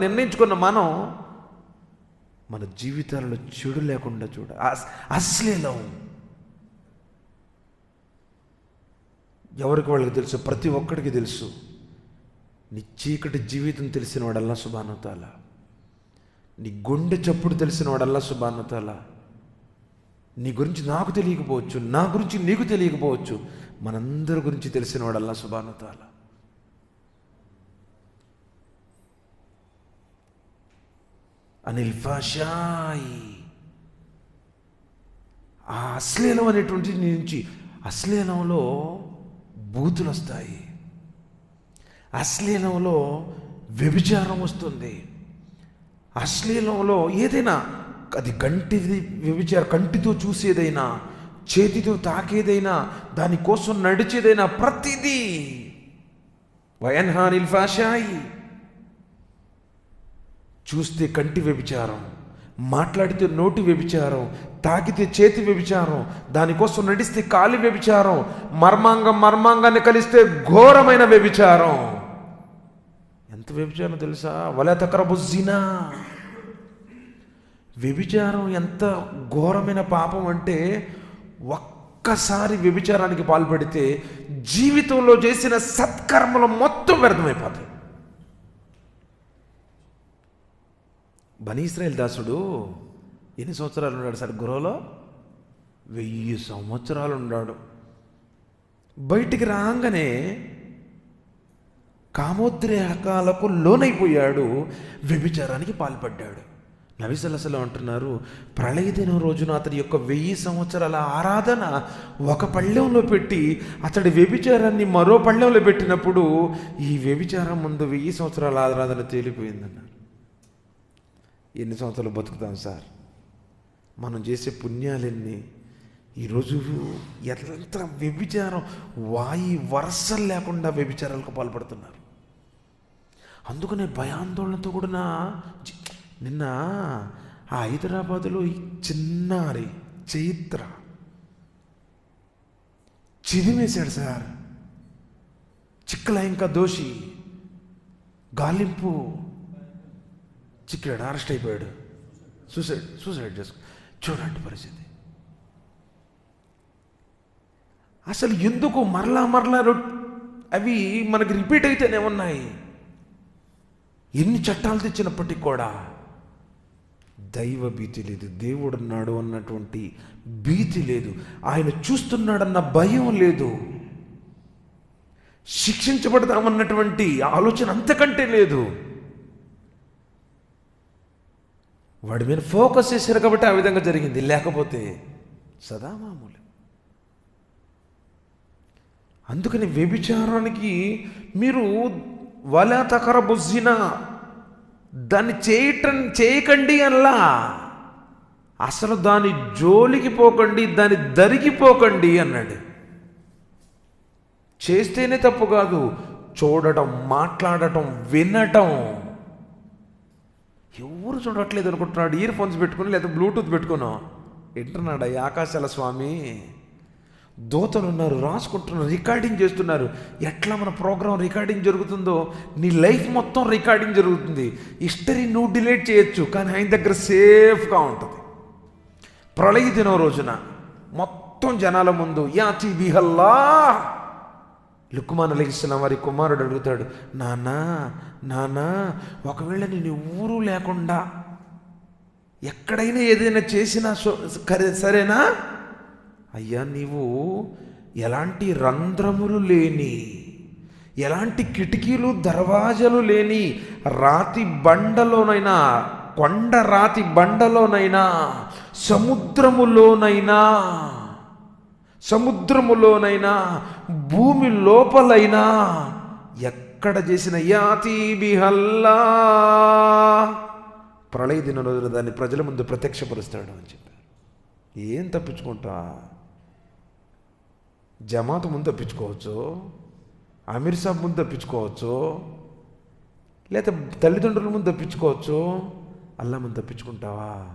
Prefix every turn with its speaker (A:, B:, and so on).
A: నిర్ణయించుకున్న మనం మన జీవితాలలో చెడు లేకుండా చూడ అస్- అశ్లీలం ఎవరికి వాళ్ళకి తెలుసు? ప్రతి ఒక్కడికి తెలుసు. నీ చీకటి జీవితం తెలిసిన వాడల్లా సుబానతాల నీ గుండె చప్పుడు తెలిసిన వాడల్లా సుబానతాల నీ గురించి నాకు తెలియకపోవచ్చు నా గురించి నీకు తెలియకపోవచ్చు మనందరి గురించి తెలిసిన వాడల్లా సుబానతాల అనిల్ ఫషాయి ఆ అశ్లీలం అనేటువంటి నుంచి అశ్లీలంలో బూతులు వస్తాయి అశ్లీలంలో వ్యభిచారం వస్తుంది. అశ్లీలంలో ఏదైనా అది కంటిది వ్యభిచార కంటితో చూసేదైనా చేతితో తాకేదైనా దానికోసం నడిచేదైనా ప్రతిదీ. వయన్హానిల్ ఫాషాయి చూస్తే కంటి వ్యభిచారం మాట్లాడితే నోటి వ్యభిచారం తాకితే చేతి వ్యభిచారం దానికోసం నడిస్తే కాలి వ్యభిచారం మర్మాంగం మర్మాంగాన్ని కలిస్తే ఘోరమైన వ్యభిచారం. ఎంత వ్యభిచారం తెలుసా? వల తకరబుజ్జినా వ్యభిచారం ఎంత ఘోరమైన పాపం అంటే ఒక్కసారి వ్యభిచారానికి పాల్పడితే జీవితంలో చేసిన సత్కర్మలు మొత్తం వ్యర్థమైపోతాయి. బనీ దాసుడు ఎన్ని సంవత్సరాలు ఉన్నాడు సార్ గురువులో వెయ్యి సంవత్సరాలు ఉన్నాడు. బయటికి రాగానే కామోద్రేకాలకు లోనైపోయాడు. వ్యభిచారానికి పాల్పడ్డాడు. నవిసలసలు అంటున్నారు ప్రళయ దినం రోజున అతడి యొక్క వెయ్యి సంవత్సరాల ఆరాధన ఒక పళ్ళెంలో పెట్టి అతడి వ్యభిచారాన్ని మరో పళ్ళెంలో పెట్టినప్పుడు ఈ వ్యభిచారం ముందు వెయ్యి సంవత్సరాల ఆరాధన తేలిపోయిందన్నారు. ఎన్ని సంవత్సరాలు బతుకుతాం సార్? మనం చేసే పుణ్యాలన్నీ ఈరోజు ఎంత వ్యభిచారం వాయి వరసలు లేకుండా వ్యభిచారాలకు పాల్పడుతున్నారు. అందుకనే భయాందోళనతో కూడిన నిన్న ఆ హైదరాబాదులో ఈ చిన్నారి చైత్ర చిదిమేశాడు సార్. చిక్కల ఇంకా దోషి గాలింపు చిక్కాడు అరెస్ట్ అయిపోయాడు. సూసైడ్ సూసైడ్ చేసుకో చూడండి పరిస్థితి. అసలు ఎందుకు మరలా మరలా అవి మనకి రిపీట్ అయితేనే ఉన్నాయి. ఎన్ని చట్టాలు తెచ్చినప్పటికీ కూడా దైవ భీతి లేదు దేవుడున్నాడు అన్నటువంటి భీతి లేదు ఆయన చూస్తున్నాడన్న భయం లేదు. శిక్షించబడదామన్నటువంటి ఆలోచన అంతకంటే లేదు. వాడి మీద ఫోకస్ చేశారు కాబట్టి ఆ విధంగా జరిగింది. లేకపోతే సదా మామూలు అందుకని వ్యభిచారానికి మీరు వల తకర బుజ్జిన దాన్ని చేయటం చేయకండి అలా అసలు దాని జోలికి పోకండి దాని దరికిపోకండి అన్నాడు. చేస్తేనే తప్పు కాదు చూడటం మాట్లాడటం వినటం. ఎవరు చూడట్లేదు అనుకుంటున్నాడు? ఇయర్ ఫోన్స్ పెట్టుకుని లేదా బ్లూటూత్ పెట్టుకున్నాం వింటున్నాడు ఆకాశాల స్వామి? దోతలు ఉన్నారు రాసుకుంటున్నారు రికార్డింగ్ చేస్తున్నారు. ఎట్లా మన ప్రోగ్రాం రికార్డింగ్ జరుగుతుందో? నీ లైఫ్ మొత్తం రికార్డింగ్ జరుగుతుంది. హిస్టరీ నువ్వు డిలీట్ చేయొచ్చు కానీ ఆయన దగ్గర సేఫ్గా ఉంటుంది. ప్రళయ దినం రోజున మొత్తం జనాల ముందు యాచి బిహల్లా లుక్మాన్ అలగిస్తున్న వారి కుమారుడు అడుగుతాడు నానా నానా ఒకవేళ నేను ఊరు లేకుండా ఎక్కడైనా ఏదైనా చేసినా సరేనా? అయ్యా నీవు ఎలాంటి రంధ్రములు లేని ఎలాంటి కిటికీలు దర్వాజలు లేని రాతి బండలోనైనా కొండ రాతి బండలోనైనా సముద్రములోనైనా సముద్రములోనైనా భూమి లోపలైనా ఎక్కడ చేసిన యాతి బిహల్లా. ప్రళయ దిన రోజున దాన్ని ప్రజల ముందు ప్రత్యక్షపరుస్తాడు అని చెప్పారు. ఏం తప్పించుకుంటా? జమాత్ ముందు తప్పించుకోవచ్చు? అమీర్ సాబ్ ముందు తప్పించుకోవచ్చు? లేకపోతే తల్లిదండ్రుల ముందు తప్పించుకోవచ్చు? అల్లా ముందు తప్పించుకుంటావా?